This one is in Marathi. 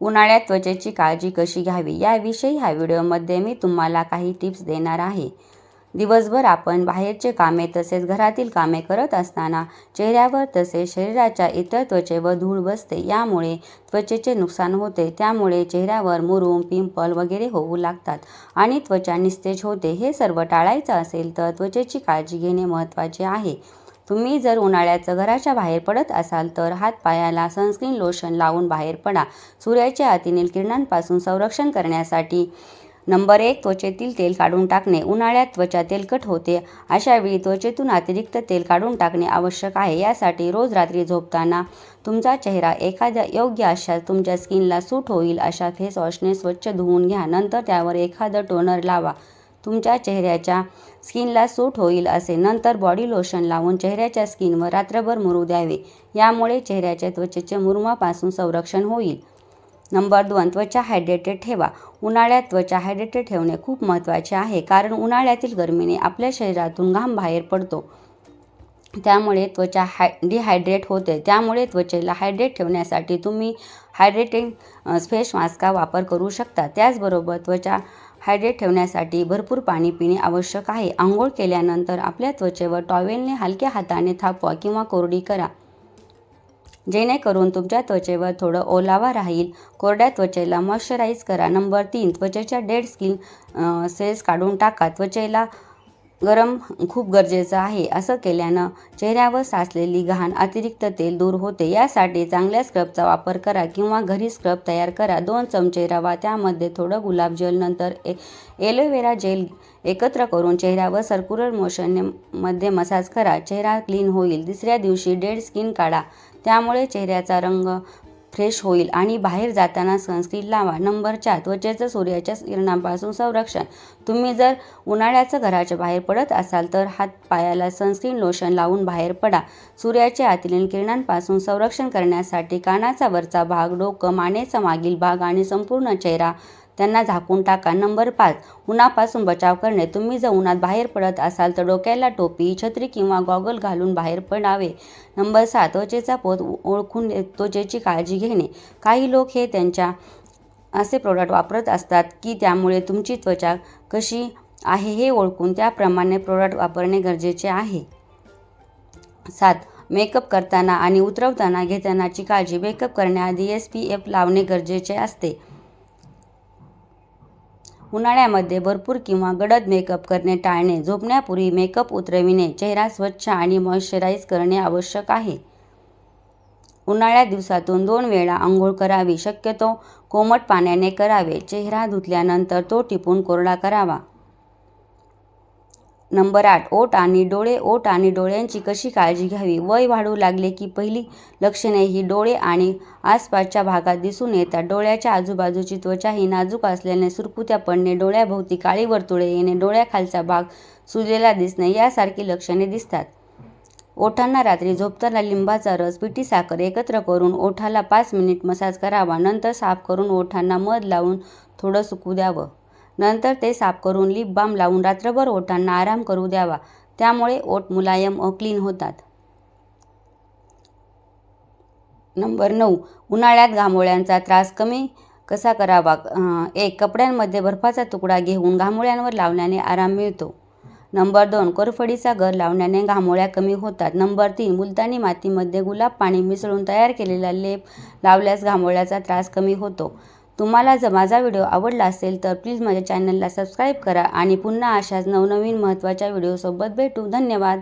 उन्हाळ्यात त्वचेची काळजी कशी घ्यावी याविषयी ह्या व्हिडिओमध्ये मी तुम्हाला काही टिप्स देणार आहे. दिवसभर आपण बाहेरचे कामे तसेच घरातील कामे करत असताना चेहऱ्यावर तसेच शरीराच्या इतर त्वचेवर धूळ बसते. यामुळे त्वचेचे नुकसान होते. त्यामुळे चेहऱ्यावर मुरूम पिंपल वगैरे होऊ लागतात आणि त्वचा निस्तेज होते. हे सर्व टाळायचं असेल तर त्वचेची काळजी घेणे महत्त्वाचे आहे. तुम्ही जर उन्हाळ्याचं घराच्या बाहेर पडत असाल तर हातपायाला सनस्क्रीन लोशन लावून बाहेर पडा. सूर्याच्या अतिनील किरणांपासून संरक्षण करण्यासाठी नंबर एक त्वचेतील तेल काढून टाकणे. उन्हाळ्यात त्वचा तेलकट होते. अशा वेळी त्वचेतून अतिरिक्त तेल काढून टाकणे आवश्यक आहे. यासाठी रोज रात्री झोपताना तुमचा चेहरा एखाद्या योग्य अशा तुमच्या स्किनला सूट होईल अशा फेस वॉशने स्वच्छ धुवून घ्या. नंतर त्यावर एखादं टोनर लावा. तुमच्या चेहऱ्याच्या स्किनला सूट होईल असे. नंतर बॉडी लोशन लावून चेहऱ्याच्या स्किनवर रात्रभर मुरू द्यावे. यामुळे चेहऱ्याच्या त्वचेचे मुरुमापासून संरक्षण होईल. नंबर दोन त्वचा हायड्रेटेड ठेवा. उन्हाळ्यात त्वचा हायड्रेटेड ठेवणे खूप महत्त्वाचे आहे कारण उन्हाळ्यातील गरमीने आपल्या शरीरातून घाम बाहेर पडतो. त्यामुळे त्वचा हाय डिहायड्रेट होते. त्यामुळे त्वचेला हायड्रेट ठेवण्यासाठी तुम्ही हायड्रेटिंग फेस मास्कचा वापर करू शकता. त्याचबरोबर त्वचा हायड्रेट ठेवण्यासाठी भरपूर पाणी पिणे आवश्यक आहे. आंघोळ केल्यानंतर आपल्या त्वचेवर टॉवेलने हलक्या हाताने थापवा किंवा कोरडी करा. जेणेकरून तुमच्या त्वचेवर थोडं ओलावा राहील. कोरड्या त्वचेला मॉइश्चराईज करा. नंबर तीन त्वचेच्या डेड स्किन सेल्स काढून टाका. त्वचेला गरम खूप गरजेचं आहे. असं केल्यानं चेहऱ्यावर साचलेली घाण अतिरिक्त तेल दूर होते. यासाठी चांगल्या स्क्रबचा वापर करा किंवा घरी स्क्रब तयार करा. दोन चमचे रवा त्यामध्ये थोडं गुलाबजल नंतर ए एलोवेरा जेल एकत्र करून चेहऱ्यावर सर्क्युलर मोशनने मध्ये मसाज करा. चेहरा क्लीन होईल. दुसऱ्या दिवशी डेड स्किन काढा. त्यामुळे चेहऱ्याचा रंग फ्रेश होईल आणि बाहेर जाताना सनस्क्रीन लावा. नंबर चार त्वचेचं सूर्याच्या किरणांपासून संरक्षण. तुम्ही जर उन्हाळ्याचं घराच्या बाहेर पडत असाल तर हात पायाला सनस्क्रीन लोशन लावून बाहेर पडा. सूर्याच्या आतील किरणांपासून संरक्षण करण्यासाठी कानाचा वरचा भाग डोकं मानेचा मागील भाग आणि संपूर्ण चेहरा त्यांना झाकून टाका. नंबर पाच उन्हापासून बचाव करणे. तुम्ही जर उन्हात बाहेर पडत असाल तर डोक्याला टोपी छत्री किंवा गॉगल घालून बाहेर पडावे. नंबर सात त्वचेचा पोत ओळखून त्वचेची काळजी घेणे. काही लोक हे त्यांच्या असे प्रोडक्ट वापरत असतात की त्यामुळे तुमची त्वचा कशी आहे हे ओळखून त्याप्रमाणे प्रोडक्ट वापरणे गरजेचे आहे. सात मेकअप करताना आणि उतरवताना घेतानाची काळजी. मेकअप करण्याआधी एस पी एफ लावणे गरजेचे असते. उन्हाळ्यामध्ये भरपूर किंवा गडद मेकअप करणे टाळणे झोपण्यापूर्वी मेकअप उतरविणे चेहरा स्वच्छ आणि मॉइश्चराईज करणे आवश्यक आहे. उन्हाळ्या दिवसातून दोन वेळा आंघोळ करावी शक्यतो. कोमट पाण्याने करावे. चेहरा धुतल्यानंतर तो टिपून कोरडा करावा. नंबर आठ ओठ आणि डोळे ओठ आणि डोळ्यांची कशी काळजी घ्यावी? वय वाढू लागले की पहिली लक्षणे ही डोळे आणि आसपासच्या भागात दिसून येतात. डोळ्याच्या आजूबाजूची त्वचा ही नाजूक असल्याने सुरकुत्या पडणे डोळ्याभोवती काळी वर्तुळे येणे डोळ्याखालचा भाग सुजलेला दिसणे यासारखी लक्षणे दिसतात. ओठांना रात्री झोपताना लिंबाचा रस पिठी साखर एकत्र करून ओठाला पाच मिनिट मसाज करावा. नंतर साफ करून ओठांना मध लावून थोडं सुकू द्यावं. नंतर ते साफ करून लिप बाम लावून रात्रभर ओठांना आराम करू द्यावा. त्यामुळे ओठ मुलायम व क्लीन होतात. नंबर नऊ. उन्हाळ्यात घामोळ्यांचा त्रास कमी कसा करावा? एक कपड्यांमध्ये बर्फाचा तुकडा घेऊन घामोळ्यांवर लावल्याने आराम मिळतो. नंबर दोन कोरफडीचा घर लावण्याने घामोळ्या कमी होतात. नंबर तीन मुलतानी मातीमध्ये गुलाब पाणी मिसळून तयार केलेला लेप लावल्यास घामोळ्याचा त्रास कमी होतो. तुम्हाला जर माझा व्हिडिओ आवडला असेल तर प्लीज माझ्या चॅनलला सबस्क्राईब करा आणि पुन्हा अशाच नवनवीन महत्त्वाच्या व्हिडिओसोबत भेटू. धन्यवाद.